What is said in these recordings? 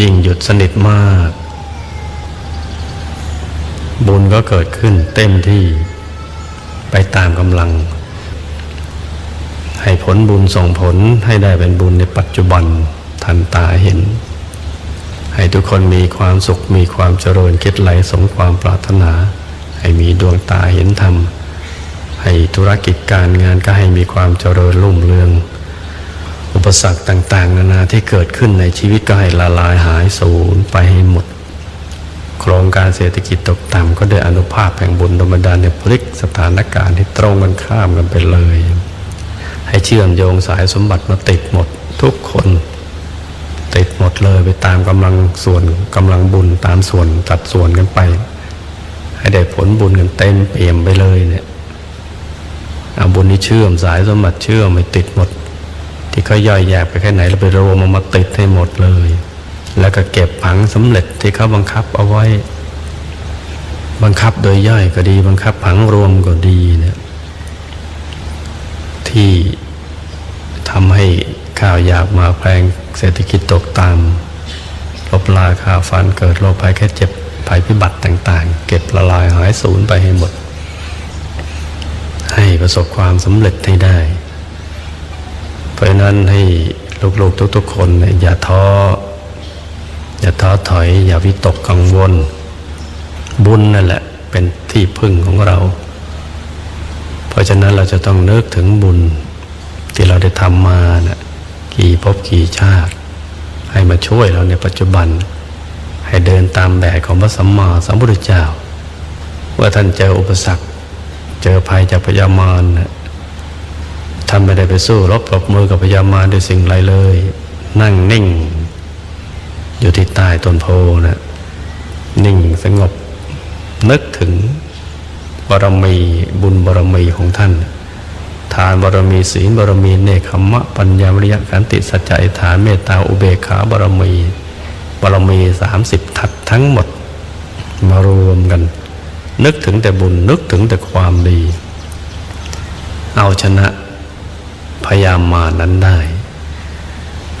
ยิ่งหยุดสนิทมาก บุญก็เกิดขึ้นเต็มที่ไปตามกำลัง ให้ผลบุญส่งผลให้ได้เป็นบุญในปัจจุบันทันตาเห็น ให้ทุกคนมีความสุขมีความเจริญคิดไหลสมความปรารถนา ให้มีดวงตาเห็นธรรม ให้ธุรกิจการงานก็ให้มีความเจริญรุ่งเรือง ปสรรคต่าง ๆ นานาที่เกิดขึ้นในชีวิตก็ให้ละลายหายสูญไปให้หมด โครงการเศรษฐกิจตกต่ำก็ด้วยอนุภาพแห่งบุญธรรมดาในพลิกสถานการณ์ที่ตรงกันข้ามกันไปเลย ให้เชื่อมโยงสายสมบัติมาติดหมดทุกคน ติดหมดเลยไปตามกำลังส่วนกำลังบุญตามส่วนตัดส่วนกันไป ให้ได้ผลบุญกันเต็มเปี่ยมไปเลยเนี่ยเอาบุญนี้เชื่อมสายสมบัติเชื่อมไม่ติดหมด ที่เขาย่อยแยกไปแค่ไหนเราไปรวมเอามาติดให้หมดเลย แล้วก็เก็บผังสำเร็จที่เขาบังคับเอาไว้ บังคับโดยย่อยก็ดี บังคับผังรวมก็ดีเนี่ยที่ทำให้ข้าวอยากมาแพงเศรษฐกิจตกต่ำลบลาค่าฟันเกิดโรคภัยแค่เจ็บภัยพิบัติต่าง ๆ เก็บละลายหายสูญไปให้หมด ให้ประสบความสำเร็จให้ได้ ราะฉะนั้นให้ลูกๆทุกๆคน อย่าท้อ อย่าท้อถอย อย่าวิตกกังวล บุญนั่นแหละ เป็นที่พึ่งของเรา เพราะฉะนั้นเราจะต้องนึกถึงบุญที่เราได้ทำมานะกี่ภพกี่ชาติ ให้มาช่วยเราในปัจจุบัน ให้เดินตามแบบของพระสัมมาสัมพุทธเจ้า ว่าท่านเจออุปสรรค เจอภัยจากพยามารนะ ท่านไม่ได้ไปสู้รบปรบมือกับพยามารด้วยสิ่งไรเลย นั่งนิ่ง อยู่ที่ใต้ต้นโพนะนิ่งสงบ นึกถึงบารมีบุญบารมีของท่าน ทานบารมีศีลบารมีเนคขมะ ปัญญาวิริยะขันติสัจจะอิทธานเมตตาอุเบกขาบารมีบารมีสามสิบทัศทั้งหมดมารวมกัน นึกถึงแต่บุญนึกถึงแต่ความดี เอาชนะ พยามมานั้นได้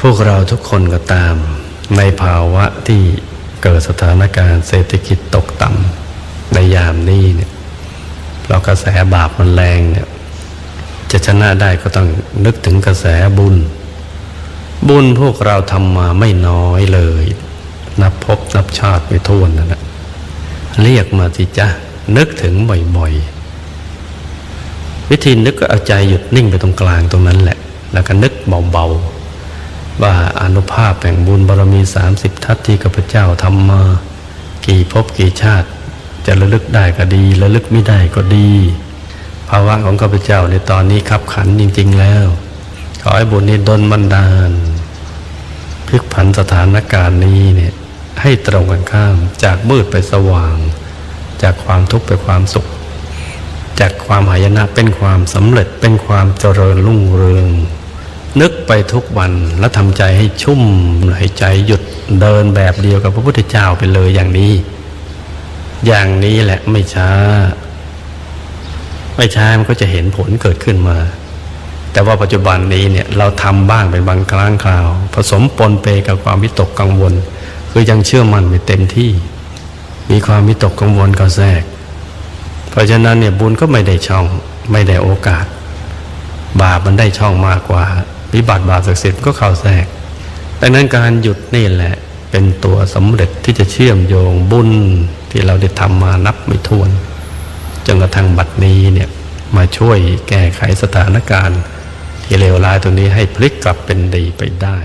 พวกเราทุกคนก็ตาม ในภาวะที่เกิดสถานการณ์เศรษฐกิจตกต่ำในยามนี้เนี่ยเพราะกระแสบาปมันแรงเนี่ยจะชนะได้ก็ต้องนึกถึงกระแสบุญ บุญพวกเราทำมาไม่น้อยเลย นับพบนับชาติไม่ท้วนนั่นแหละเรียกมาสิจ้ะนึกถึงบ่อยๆ วิธีนึกก็เอาใจหยุดนิ่งไปตรงกลางตรงนั้นแหละ แล้วก็นึกเบาๆ ว่าอนุภาพแห่งบุญบารมีสามสิบทัศที่ข้าพเจ้าทำมา กี่ภพกี่ชาติ จะระลึกได้ก็ดีระลึกไม่ได้ก็ดี ภาวะของข้าพเจ้าในตอนนี้ขับขันจริง ๆ แล้ว ขอให้บุญนี้ดลบันดาลพลิกผันสถานการณ์นี้เนี่ยให้ตรงกันข้ามจากมืดไปสว่าง จากความทุกข์ไปความสุข จากความหายนะเป็นความสำเร็จเป็นความเจริญรุ่งเรือง นึกไปทุกวันแล้วทำใจให้ชุ่มให้ใจหยุดเดินแบบเดียวกับพระพุทธเจ้าไปเลยอย่างนี้ อย่างนี้แหละไม่ช้า ไม่ช้ามันก็จะเห็นผลเกิดขึ้นมา แต่ว่าปัจจุบันนี้เนี่ยเราทำบ้างเป็นบางครั้งคราว ผสมปนเปกับความวิตกกังวล คือยังเชื่อมั่นไม่เต็มที่ มีความวิตกกังวลก็แทรก เพราะฉะนั้นเนี่ยบุญก็ไม่ได้ช่องไม่ได้โอกาส บาปมันได้ช่องมากกว่า วิบัติบาปศักดิ์สิทธิ์ก็เข้าแทรกดังนั้นการหยุดนี่แหละ เป็นตัวสำเร็จที่จะเชื่อมโยงบุญที่เราได้ทำมานับไม่ถ้วนจนกระทั่งบัดนี้เนี่ยมาช่วยแก้ไขสถานการณ์ ที่เลวร้ายตรงนี้ให้พลิกกลับเป็นดีไปได้